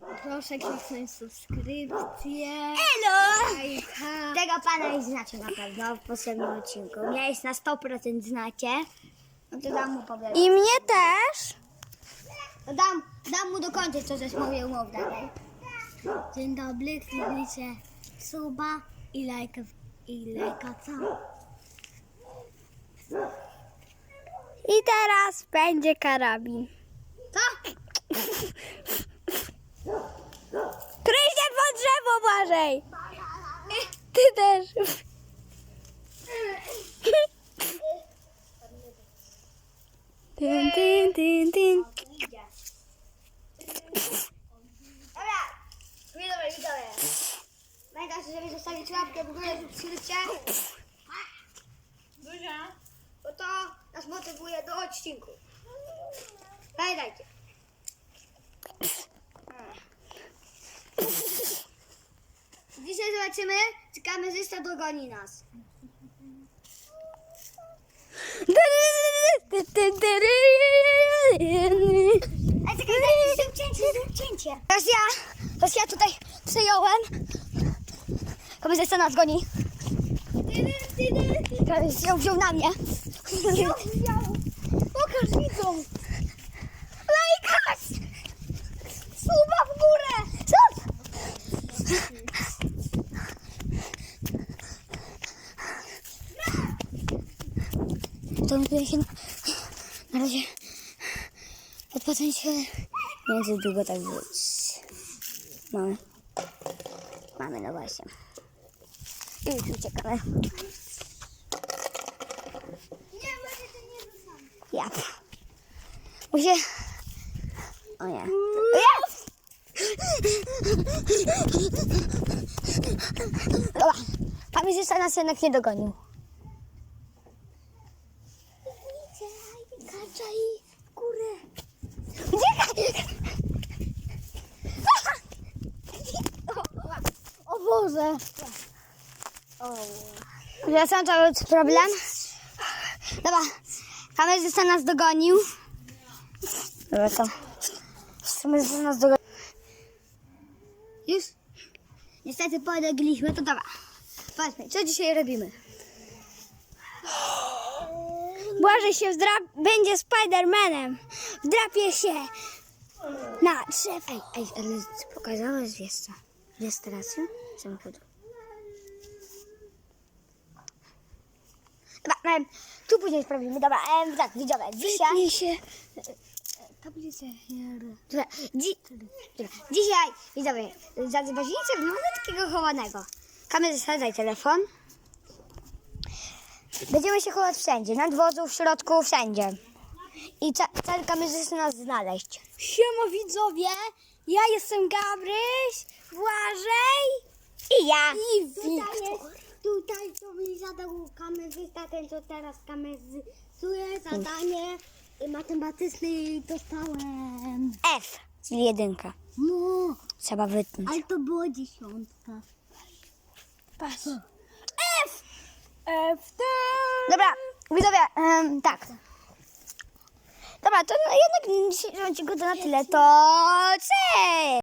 Proszę kliknąć subskrypcję. Elo! Lajka. Tego pana już znacie na pewno w poprzednim odcinku. Mnie jest na 100% znacie. No to dam mu. I mnie też. To dam, dam mu dokończyć, co żeś mówił mów dalej. Dzień dobry, kliknijcie suba i lajka, i lajka co? I teraz będzie karabin. Co? Kryj się pod Błażej! Ty też. Tyn, tyn, tyn, tyn. Dobra, widzowie, widzowie. Pamiętajcie, żeby zostawić łapkę w górę, subskrypcję. Duża. Bo to nas motywuje do odcinku. Pamiętajcie. Dzisiaj zobaczymy, czy kamerzysta dogoni nas. Ej, czekaj, daj, zrób cięcie, zrób cięcie. Teraz ja, teraz ja tutaj przejąłem. Kamerzysta nas goni. Kamerzysta ją wziął na mnie. Wziął, wziął. Pokaż widzom. Lajkaś! Suba w górę! Sub! To mi się na, na razie odpocząć, ale nie czy długo tak być. Mamy. Mamy, no właśnie. I już uciekamy. Nie, może to nie zostanie. Ja. Muszę... O nie. Jest! Dobra. Kamerzysta nas jednak nie dogonił. Kaczaj w górę. O Boże. Ja sam to był problem. Dobra, kamerzysta nas dogonił. Dobra, to. Kamerzysta nas dogonił. Już? Niestety polegliśmy, to dobra. Powiedzmy, co dzisiaj robimy? Błażej się wdrap... będzie Spidermanem. Wdrapie się na drzewo. Ej, ej, ale pokazałeś wiesz co? Wiesz teraz? Samochodu. Dobra, em, tu później sprawdzimy. Dobra, em, tak, widzowie, dzisiaj... Nie się. Tablicę Dobra, dzi... Dobra, dzisiaj, widzowie, zazobaczycie wygląda takiego chowanego. Kamerzysta, daj telefon. Będziemy się chować wszędzie, na dworzu, w środku, wszędzie. I ca cały kamerzysta nas znaleźć. Siema widzowie, ja jestem Gabryś, Błażej I ja. i Tutaj, Wiktor. tutaj to mi zadał kamerzysta, ten co teraz kamerzystuje zadanie matematyczne i dostałem. F, czyli jedynka. No, Trzeba wytnąć. ale to było dziesiątka. Patrz. Dobra, widzowie, tak. Dobra, to no, jednak dzisiejszy odcinek to na tyle, to cześć!